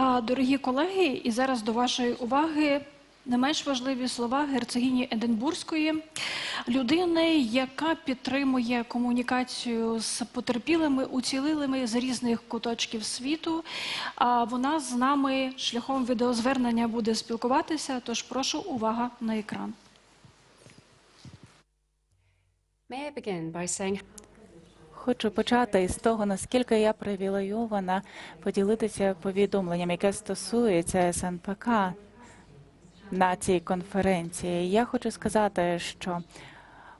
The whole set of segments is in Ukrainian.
Дорогі колеги, і зараз до вашої уваги не менш важливі слова герцогині Единбурзької, людини, яка підтримує комунікацію з потерпілими, уцілилими з різних куточків світу. А вона з нами шляхом відеозвернення буде спілкуватися. Тож прошу увага на екран. May I begin by saying Хочу почати із того, наскільки я привілейована поділитися повідомленням, яке стосується СНПК на цій конференції. Я хочу сказати, що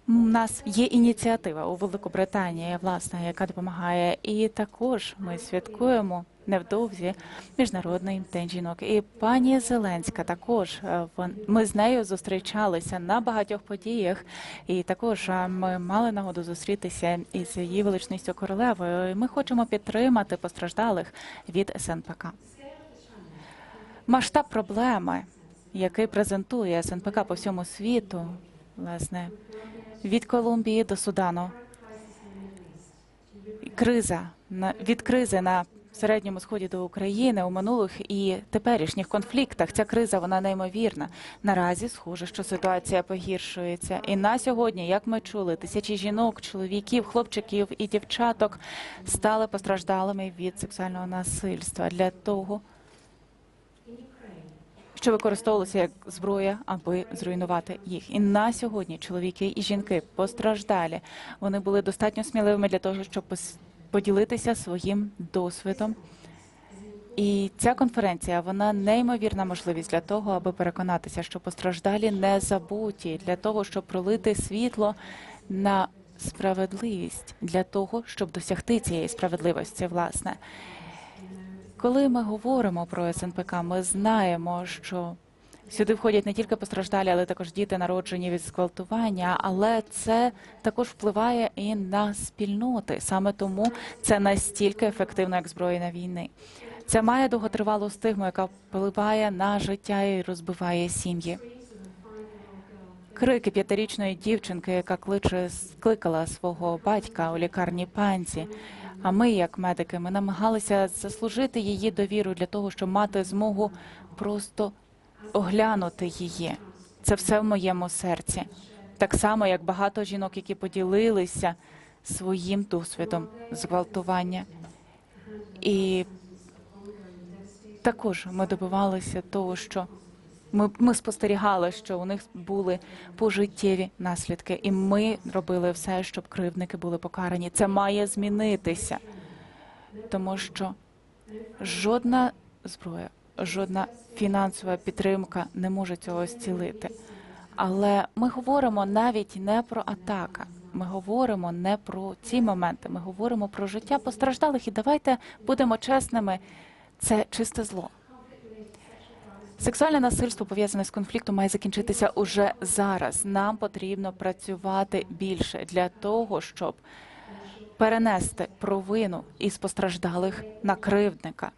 у нас є ініціатива у Великобританії, власне, яка допомагає, і також ми святкуємо невдовзі міжнародний день жінок. І пані Зеленська також е, ми з нею зустрічалися на багатьох подіях, і також е, ми мали нагоду зустрітися із її величністю королевою. Ми хочемо підтримати постраждалих від СНПК. Масштаб проблеми, який презентує СНПК по всьому світу, власне, від Колумбії до Судану. Криза від кризи на середньому сході до України у минулих і теперішніх конфліктах. Ця криза вона неймовірна. Наразі схоже, що ситуація погіршується. І на сьогодні, як ми чули, тисячі жінок, чоловіків, хлопчиків і дівчаток стали постраждалими від сексуального насильства для того, що використовувалося як зброя, аби зруйнувати їх. І на сьогодні чоловіки і жінки постраждалі. Вони були достатньо сміливими для того, щоб поділитися своїм досвідом. І ця конференція вона неймовірна можливість для того, аби переконатися, що постраждалі не забуті, для того, щоб пролити світло на справедливість, для того, щоб досягти цієї справедливості, власне. Коли ми говоримо про СНПК, ми знаємо, що сюди входять не тільки постраждалі, але також діти, народжені від зґвалтування. Але це також впливає і на спільноти. Саме тому це настільки ефективно, як зброя війни. Це має довготривалу стигму, яка впливає на життя і розбиває сім'ї. Крики п'ятирічної дівчинки, яка кличе кликала свого батька у лікарні панці. А ми, як медики, ми намагалися заслужити її довіру для того, щоб мати змогу просто оглянути її. Це все в моєму серці. Так само, як багато жінок, які поділилися своїм досвідом зґвалтування. І також ми добивалися того, що ми, ми спостерігали, що у них були пожиттєві наслідки, і ми робили все, щоб кривдники були покарані. Це має змінитися, тому що жодна зброя, жодна фінансова підтримка не може цього зцілити. Але ми говоримо навіть не про атака. Ми говоримо не про ці моменти. Ми говоримо про життя постраждалих. І давайте будемо чесними. Це чисте зло. Сексуальне насильство пов'язане з конфліктом має закінчитися уже зараз. Нам потрібно працювати більше для того, щоб перенести провину із постраждалих на кривдника,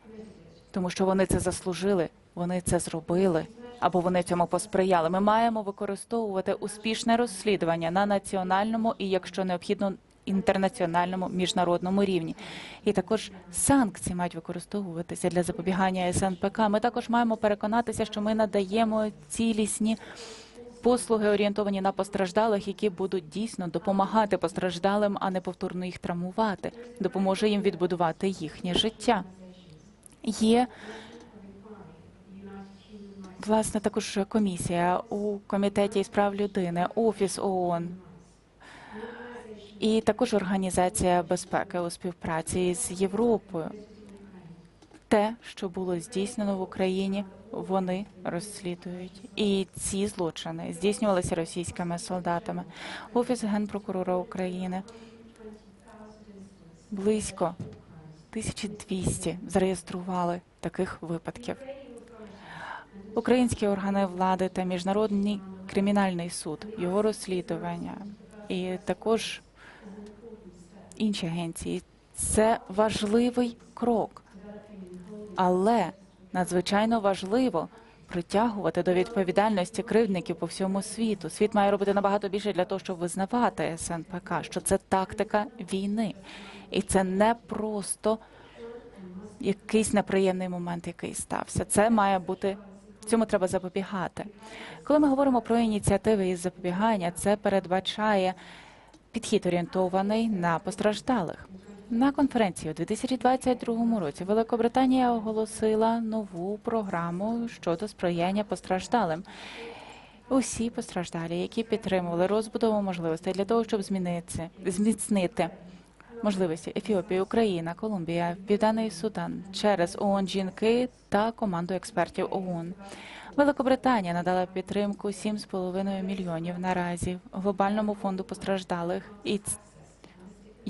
тому що вони це заслужили, вони це зробили або вони цьому посприяли. Ми маємо використовувати успішне розслідування на національному і, якщо необхідно, інтернаціональному міжнародному рівні. І також санкції мають використовуватися для запобігання СНПК. Ми також маємо переконатися, що ми надаємо цілісні. Послуги орієнтовані на постраждалих, які будуть дійсно допомагати постраждалим, а не повторно їх травмувати, допоможе їм відбудувати їхнє життя. Є власне також комісія у комітеті із прав людини, офіс ООН, і також Організація безпеки у співпраці з Європою. Те, що було здійснено в Україні, вони розслідують. І ці злочини здійснювалися російськими солдатами. Офіс генпрокурора України близько 1200 зареєстрували таких випадків. Українські органи влади та міжнародний кримінальний суд, його розслідування і також інші агенції. Це важливий крок, але надзвичайно важливо притягувати до відповідальності кривдників по всьому світу. Світ має робити набагато більше для того, щоб визнавати СНПК, що це тактика війни, і це не просто якийсь неприємний момент, який стався. Це має бути цьому треба запобігати. Коли ми говоримо про ініціативи із запобігання, це передбачає підхід орієнтований на постраждалих. На конференції у 2022 році Великобританія оголосила нову програму щодо сприяння постраждалим. Усі постраждалі, які підтримували розбудову можливостей для того, щоб змінити, зміцнити можливості Ефіопії, Україна, Колумбія, Південний Судан через ООН жінки та команду експертів ООН. Великобританія надала підтримку 7,5 мільйонів наразі глобальному фонду постраждалих і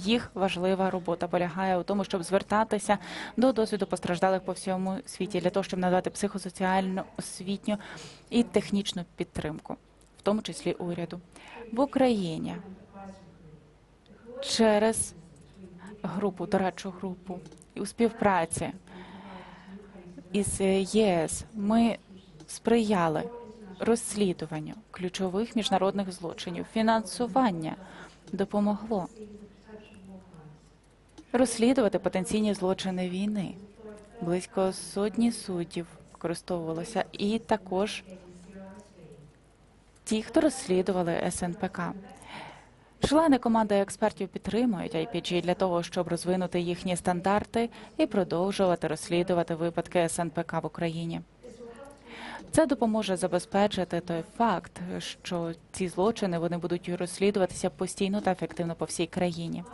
їх важлива робота полягає у тому, щоб звертатися до досвіду постраждалих по всьому світі для того, щоб надати психосоціальну, освітню і технічну підтримку, в тому числі уряду в Україні через групу, дорадчу групу і у співпраці із ЄС ми сприяли розслідуванню ключових міжнародних злочинів. Фінансування допомогло розслідувати потенційні злочини війни. Близько сотні суддів використовувалося, і також ті, хто розслідували СНПК. Члени команди експертів підтримують IPG для того, щоб розвинути їхні стандарти і продовжувати розслідувати випадки СНПК в Україні. Це допоможе забезпечити той факт, що ці злочини вони будуть розслідуватися постійно та ефективно по всій країні.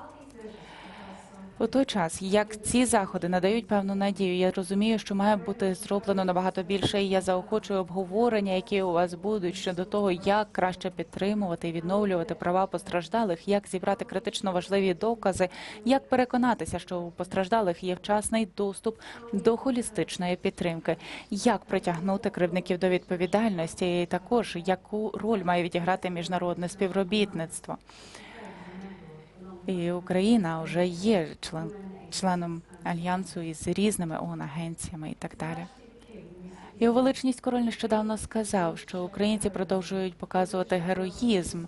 У той час, як ці заходи надають певну надію, я розумію, що має бути зроблено набагато більше. І я заохочую обговорення, які у вас будуть щодо того, як краще підтримувати і відновлювати права постраждалих, як зібрати критично важливі докази, як переконатися, що у постраждалих є вчасний доступ до холістичної підтримки, як притягнути кривдників до відповідальності, і також яку роль має відіграти міжнародне співробітництво. І Україна вже є член, членом альянсу із різними ООН агенціями і так далі. Його величність король нещодавно сказав, що українці продовжують показувати героїзм,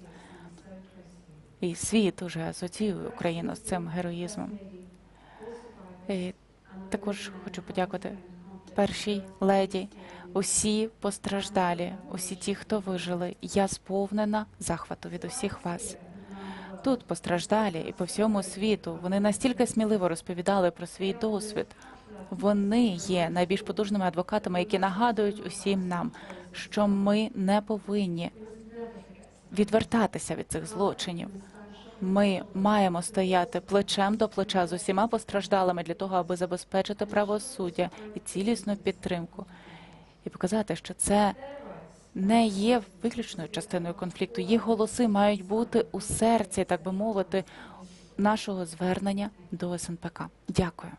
і світ уже асоціює Україну з цим героїзмом. І також хочу подякувати першій леді, усі постраждалі, усі ті, хто вижили. Я сповнена захвату від усіх вас. Тут постраждалі і по всьому світу вони настільки сміливо розповідали про свій досвід. Вони є найбільш потужними адвокатами, які нагадують усім нам, що ми не повинні відвертатися від цих злочинів. Ми маємо стояти плечем до плеча з усіма постраждалими для того, аби забезпечити правосуддя і цілісну підтримку, і показати, що це не є виключною частиною конфлікту. Їх голоси мають бути у серці, так би мовити, нашого звернення до СНПК. Дякую.